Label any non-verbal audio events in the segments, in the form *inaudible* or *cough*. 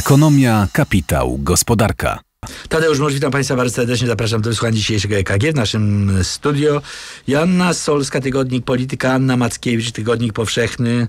Ekonomia, kapitał, gospodarka. Tadeusz Mąż, witam Państwa bardzo serdecznie. Zapraszam do wysłuchania dzisiejszego EKG w naszym studio. Joanna Solska, Tygodnik Polityka, Anna Mackiewicz, Tygodnik Powszechny.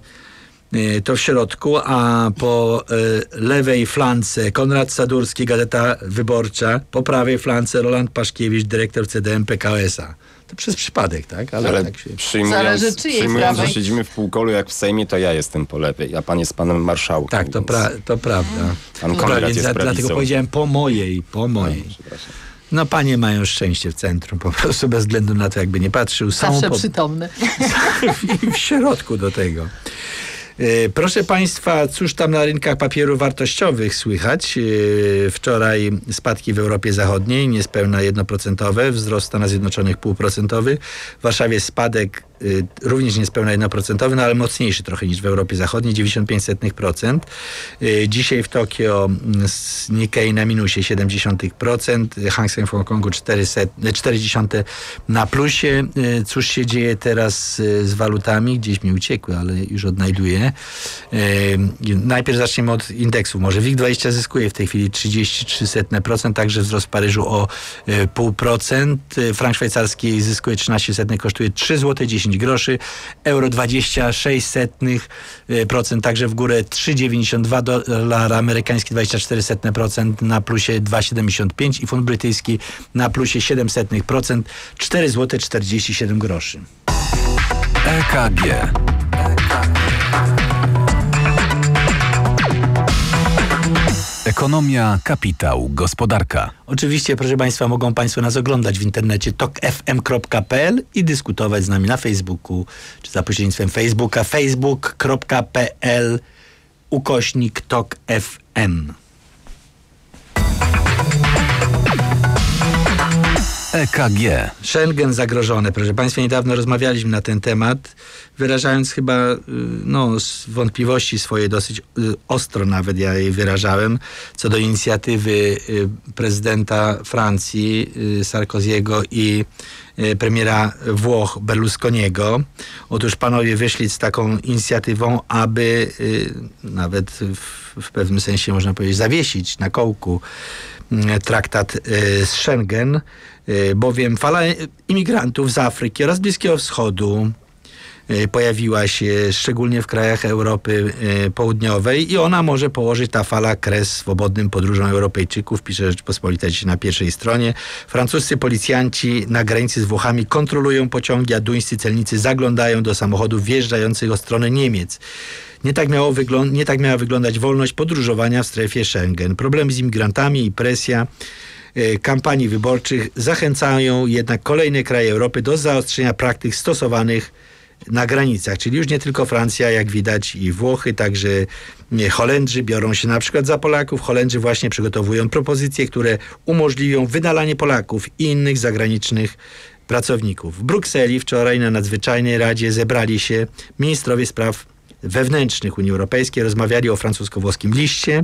Y, To w środku, a po y, lewej flance Konrad Sadurski, Gazeta Wyborcza, po prawej flance Roland Paszkiewicz, dyrektor CDM PKS-a. To przez przypadek, tak? Ale tak się... przyjmując, Zależy przyjmując że siedzimy w półkolu jak w Sejmie, to ja jestem po lewej, a pan jest panem marszałkiem. Tak, to, więc- pra, to prawda. Pan Konrad jest za, dlatego powiedziałem po mojej, po mojej. Przepraszam. No panie mają szczęście w centrum, po prostu bez względu na to, jakby nie patrzył. Są Zawsze po, przytomny. *laughs* w środku do tego. E, Proszę Państwa, cóż tam na rynkach papierów wartościowych słychać? E, Wczoraj spadki w Europie Zachodniej, niespełna 1%, wzrost w Stanach Zjednoczonych półprocentowy. W Warszawie spadek również niespełna 1%, no ale mocniejszy trochę niż w Europie Zachodniej, 95%. E, Dzisiaj w Tokio mm, s- Nikkei na minusie 0,7%, Hang Seng w Hongkongu 0,4 na plusie. Cóż się dzieje teraz z walutami? Gdzieś mi uciekły, ale już odnajduję. Najpierw zaczniemy od indeksu. Może WIG20 zyskuje w tej chwili 33%, także wzrost w Paryżu o e, 0,5%. E, Frank szwajcarski zyskuje 13, kosztuje 3 zł 10 groszy. Euro 26%, także w górę 3,92 dolar amerykański 24% na plusie 2,75 i fund brytyjski na plusie 7%, 4 zł 47 groszy. EKG. Ekonomia, kapitał, gospodarka. Oczywiście, proszę Państwa, mogą Państwo nas oglądać w internecie tokfm.pl i dyskutować z nami na Facebooku, czy za pośrednictwem Facebooka facebook.pl ukośnik tokfm. EKG. Schengen zagrożone. Proszę Państwa, niedawno rozmawialiśmy na ten temat, wyrażając chyba y, no, wątpliwości swoje dosyć y, ostro nawet ja je wyrażałem, co do inicjatywy y, prezydenta Francji Sarkoziego i premiera Włoch Berlusconiego. Otóż panowie wyszli z taką inicjatywą, aby nawet w, w pewnym sensie można powiedzieć zawiesić na kołku traktat z Schengen, bowiem fala imigrantów z Afryki oraz Bliskiego Wschodu y, pojawiła się szczególnie w krajach Europy y, Południowej i ona może położyć ta fala kres swobodnym podróżom Europejczyków, pisze Rzeczpospolita dzisiaj na pierwszej stronie. Francuscy policjanci na granicy z Włochami kontrolują pociągi, a duńscy celnicy zaglądają do samochodów wjeżdżających od strony Niemiec. Nie tak, miało nie tak miała wyglądać wolność podróżowania w strefie Schengen. Problemy z imigrantami i presja e, kampanii wyborczych zachęcają jednak kolejne kraje Europy do zaostrzenia praktyk stosowanych na granicach, czyli już nie tylko Francja, jak widać, i Włochy, także nie, Holendrzy biorą się na przykład za Polaków. Holendrzy właśnie przygotowują propozycje, które umożliwią wydalanie Polaków i innych zagranicznych pracowników. W Brukseli wczoraj na nadzwyczajnej radzie zebrali się ministrowie spraw wewnętrznych Unii Europejskiej rozmawiali o francusko-włoskim liście,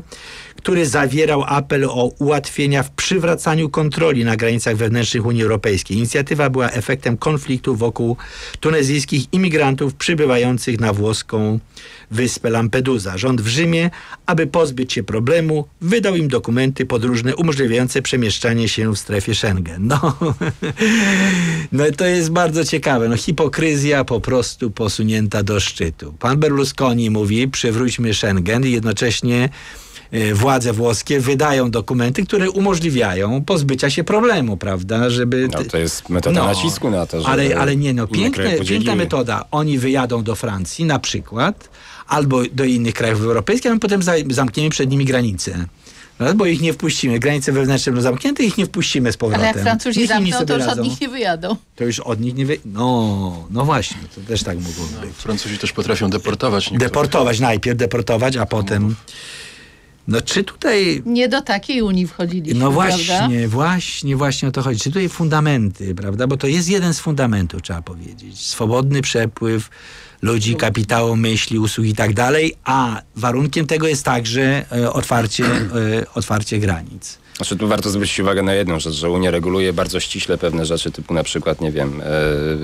który zawierał apel o ułatwienia w przywracaniu kontroli na granicach wewnętrznych Unii Europejskiej. Inicjatywa była efektem konfliktu wokół tunezyjskich imigrantów przybywających na włoską wyspę Lampedusa. Rząd w Rzymie, aby pozbyć się problemu, wydał im dokumenty podróżne umożliwiające przemieszczanie się w strefie Schengen. No, *laughs* no to jest bardzo ciekawe. No, hipokryzja po prostu posunięta do szczytu. Pan Berlusconi mówi, przywróćmy Schengen i jednocześnie e, władze włoskie wydają dokumenty, które umożliwiają pozbycia się problemu, prawda, żeby... No, to jest metoda nacisku na to, żeby Ale, ale nie, no, piękne, piękna metoda. Oni wyjadą do Francji na przykład, albo do innych krajów europejskich, a my potem za, zamkniemy przed nimi granice. No, bo ich nie wpuścimy. Granice wewnętrzne będą zamknięte, ich nie wpuścimy z powrotem. Ale jak Francuzi Niech zamkną, to już od radzą. nich nie wyjadą. To już od nich nie wy... No, no właśnie, to też tak mogło być. Francuzi też potrafią deportować niektórych. Deportować najpierw, deportować, a potem... No czy tutaj... Nie do takiej Unii wchodziliśmy, No prawda? właśnie, właśnie, właśnie o to chodzi. Czy tutaj fundamenty, prawda? Bo to jest jeden z fundamentów, trzeba powiedzieć. Swobodny przepływ ludzi, kapitału, myśli, usług i tak dalej, a warunkiem tego jest także e, otwarcie, e, otwarcie granic. Znaczy tu warto zwrócić uwagę na jedną rzecz, że Unia reguluje bardzo ściśle pewne rzeczy typu na przykład, nie wiem,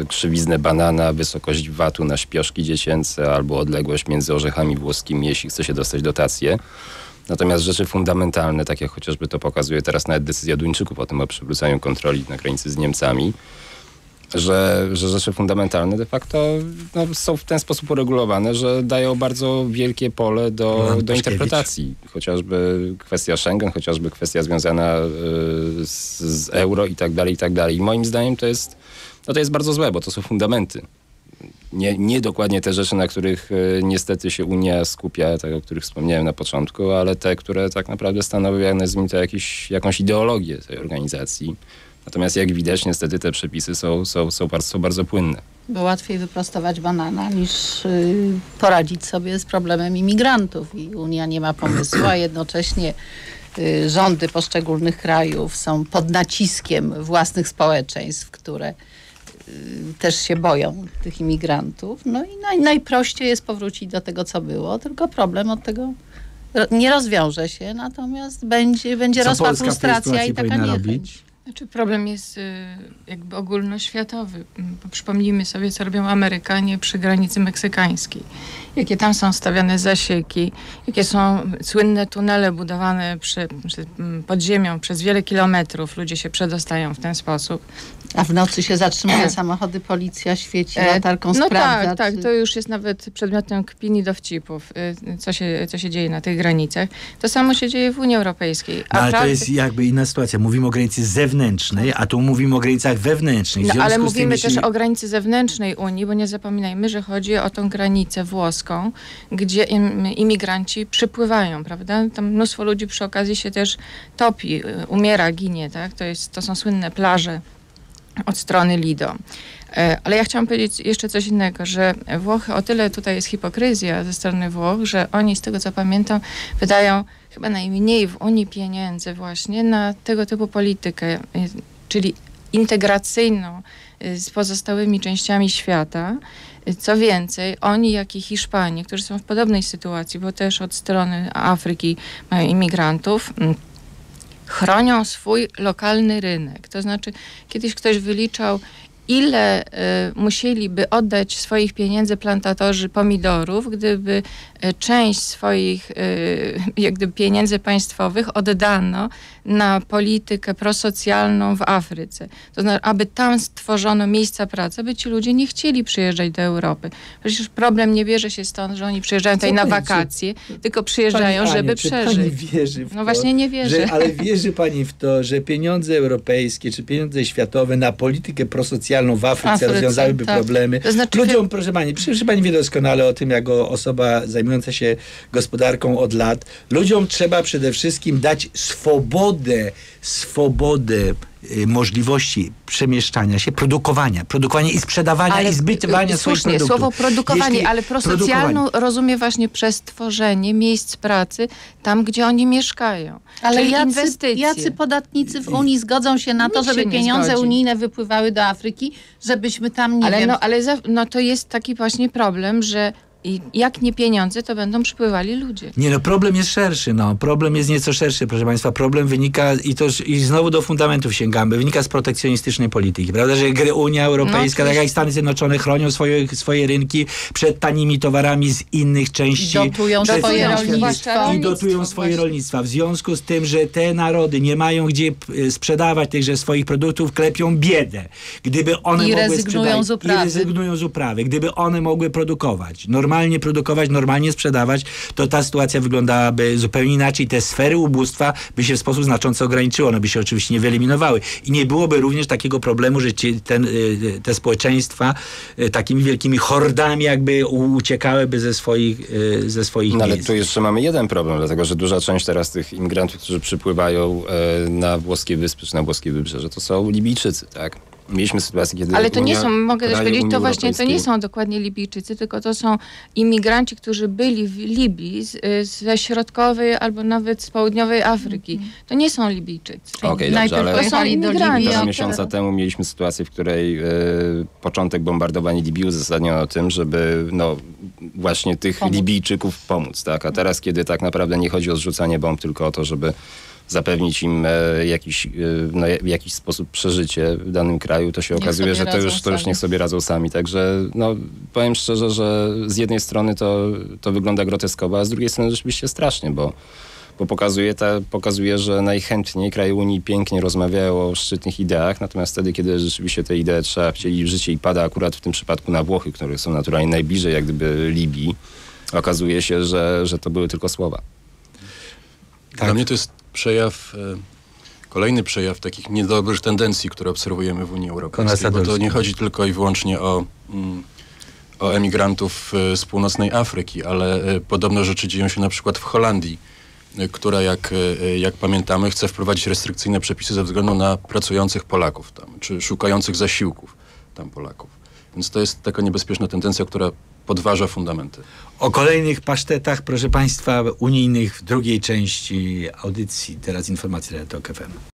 e, krzywiznę banana, wysokość VAT-u na śpioszki dziecięce albo odległość między orzechami włoskimi, jeśli chce się dostać dotacje. Natomiast rzeczy fundamentalne, tak jak chociażby to pokazuje teraz nawet decyzja Duńczyków o tym o przywróceniu kontroli na granicy z Niemcami, że, że rzeczy fundamentalne de facto no, są w ten sposób uregulowane, że dają bardzo wielkie pole do, Roman do interpretacji. Chociażby kwestia Schengen, chociażby kwestia związana y, z, z euro i tak dalej, i tak dalej. I moim zdaniem to jest, no to jest bardzo złe, bo to są fundamenty. Nie, nie dokładnie te rzeczy, na których y, niestety się Unia skupia, tak o których wspomniałem na początku, ale te, które tak naprawdę stanowią, nazwijmy to, jakiś, jakąś ideologię tej organizacji. Natomiast jak widać, niestety te przepisy są, są, są, bardzo, są bardzo płynne. Bo łatwiej wyprostować banana niż y, poradzić sobie z problemem imigrantów. I Unia nie ma pomysłu, a jednocześnie y, rządy poszczególnych krajów są pod naciskiem własnych społeczeństw, które y, też się boją tych imigrantów. No i naj, najprościej jest powrócić do tego, co było, tylko problem od tego nie rozwiąże się, natomiast będzie, będzie Co rosła Polska w tej frustracja i taka niechęć. robić? Znaczy problem jest y, jakby ogólnoświatowy. Mm, Przypomnijmy sobie, co robią Amerykanie przy granicy meksykańskiej. Jakie tam są stawiane zasieki, jakie są słynne tunele budowane przy, przy, mm, pod ziemią przez wiele kilometrów. Ludzie się przedostają w ten sposób. A w nocy się zatrzymuje *clears throat* samochody, policja świeci E, latarką, no sprawdza. tak, tak, czy- to już jest nawet przedmiotem kpin i dowcipów, y, co się, co się dzieje na tych granicach. To samo się dzieje w Unii Europejskiej. No, ale to jest jakby inna sytuacja. Mówimy o granicy zewnętrznej, a tu mówimy o granicach wewnętrznych. No, ale mówimy tym, jeśli... też o granicy zewnętrznej Unii, bo nie zapominajmy, że chodzi o tą granicę włoską, gdzie im, imigranci przypływają, prawda? Tam mnóstwo ludzi przy okazji się też topi, y, umiera, ginie, tak? To, jest, to są słynne plaże od strony Lido. E, Ale ja chciałam powiedzieć jeszcze coś innego, że Włochy, o tyle tutaj jest hipokryzja ze strony Włoch, że oni z tego co pamiętam wydają chyba najmniej w Unii pieniędzy właśnie na tego typu politykę, y, czyli integracyjną y, z pozostałymi częściami świata. Co więcej, oni, jak i Hiszpanie, którzy są w podobnej sytuacji, bo też od strony Afryki mają imigrantów, chronią swój lokalny rynek. To znaczy, kiedyś ktoś wyliczał, ile y, musieliby oddać swoich pieniędzy plantatorzy pomidorów, gdyby y, część swoich y, *laughs* jak gdyby pieniędzy państwowych oddano na politykę prosocjalną w Afryce. To znaczy, aby tam stworzono miejsca pracy, aby ci ludzie nie chcieli przyjeżdżać do Europy. Przecież problem nie bierze się stąd, że oni przyjeżdżają tutaj na wakacje, tylko przyjeżdżają, żeby Aniu, czy przeżyć. Pani wierzy w No to, właśnie nie wierzę. Że, ale *laughs* wierzy pani w to, że pieniądze europejskie czy pieniądze światowe na politykę prosocjalną w Afryce, Afryce, rozwiązałyby tak. problemy. To znaczy, Ludziom, proszę pani, przecież pani wie doskonale o tym, jako osoba zajmująca się gospodarką od lat. Ludziom trzeba przede wszystkim dać swobodę, swobodę możliwości przemieszczania się, produkowania, produkowania i sprzedawania i zbytywania y, swoich słusznie, produktów. słowo produkowanie, Jeśli ale prosocjalną rozumie właśnie przez tworzenie miejsc pracy tam, gdzie oni mieszkają. Ale Czyli jacy, inwestycje. jacy podatnicy w Unii zgodzą się na to, Nikt żeby pieniądze zgodzi. unijne wypływały do Afryki, żebyśmy tam nie ale wiem, no, ale za, no to jest taki właśnie problem, że i jak nie pieniądze, to będą przypływali ludzie. Nie no, problem jest szerszy, no. Problem jest nieco szerszy, proszę Państwa. Problem wynika, i to i znowu do fundamentów sięgamy, wynika z protekcjonistycznej polityki, prawda, że gry Unia Europejska, No, tak jak. Stany Zjednoczone chronią swoje, swoje rynki przed tanimi towarami z innych części. dotują swoje Dotują, rolnictwo. zwłaszcza I dotują swoje rolnictwa. W związku z tym, że te narody nie mają gdzie y, sprzedawać tychże swoich produktów, klepią biedę. Gdyby one I mogły rezygnują sprzedawać- z uprawy. I rezygnują z uprawy. Gdyby one mogły produkować, normalnie produkować, normalnie sprzedawać, to ta sytuacja wyglądałaby zupełnie inaczej. Te sfery ubóstwa by się w sposób znacząco ograniczyły. One by się oczywiście nie wyeliminowały. I nie byłoby również takiego problemu, że ci, ten, y, te społeczeństwa y, takimi wielkimi hordami jakby uciekałyby ze swoich, y, ze swoich No ale tu jeszcze mamy jeden problem, dlatego że duża część teraz tych imigrantów, którzy przypływają e, na włoskie wyspy czy na włoskie wybrzeże, to są Libijczycy, tak? Mieliśmy sytuację, kiedy Ale to nie Unia- są, mogę też powiedzieć, to właśnie to nie są dokładnie Libijczycy, tylko to są imigranci, którzy byli w Libii z, ze środkowej albo nawet z południowej Afryki. To nie są Libijczycy. Okej, dobrze, Najpierw ale- To są imigranci. Półtora miesiąca temu mieliśmy sytuację, w której e, początek bombardowania Libii uzasadniono tym, żeby no, właśnie tych Pomóc. Libijczyków pomóc. Tak? A teraz, kiedy tak naprawdę nie chodzi o zrzucanie bomb, tylko o to, żeby zapewnić im e, jakiś, e, no, w jakiś sposób przeżycie w danym kraju, to się Niech okazuje, że to już, to już niech sobie radzą sami. Także no, powiem szczerze, że z jednej strony to, to wygląda groteskowo, a z drugiej strony rzeczywiście strasznie, bo bo pokazuje, ta, pokazuje, że najchętniej kraje Unii pięknie rozmawiają o szczytnych ideach, natomiast wtedy, kiedy rzeczywiście te idee trzeba wcielić w życie i pada akurat w tym przypadku na Włochy, które są naturalnie najbliżej jak gdyby Libii, okazuje się, że, że to były tylko słowa. Tak. Dla mnie to jest przejaw, e, kolejny przejaw takich niedobrych tendencji, które obserwujemy w Unii Europejskiej. Bo to nie chodzi tylko i wyłącznie o, mm, o emigrantów e, z północnej Afryki, ale e, podobne rzeczy dzieją się na przykład w Holandii, która jak, jak pamiętamy chce wprowadzić restrykcyjne przepisy ze względu na pracujących Polaków tam, czy szukających zasiłków tam Polaków. Więc to jest taka niebezpieczna tendencja, która podważa fundamenty. O kolejnych pasztetach, proszę Państwa, unijnych w drugiej części audycji. Teraz informacje Radio Tok FM.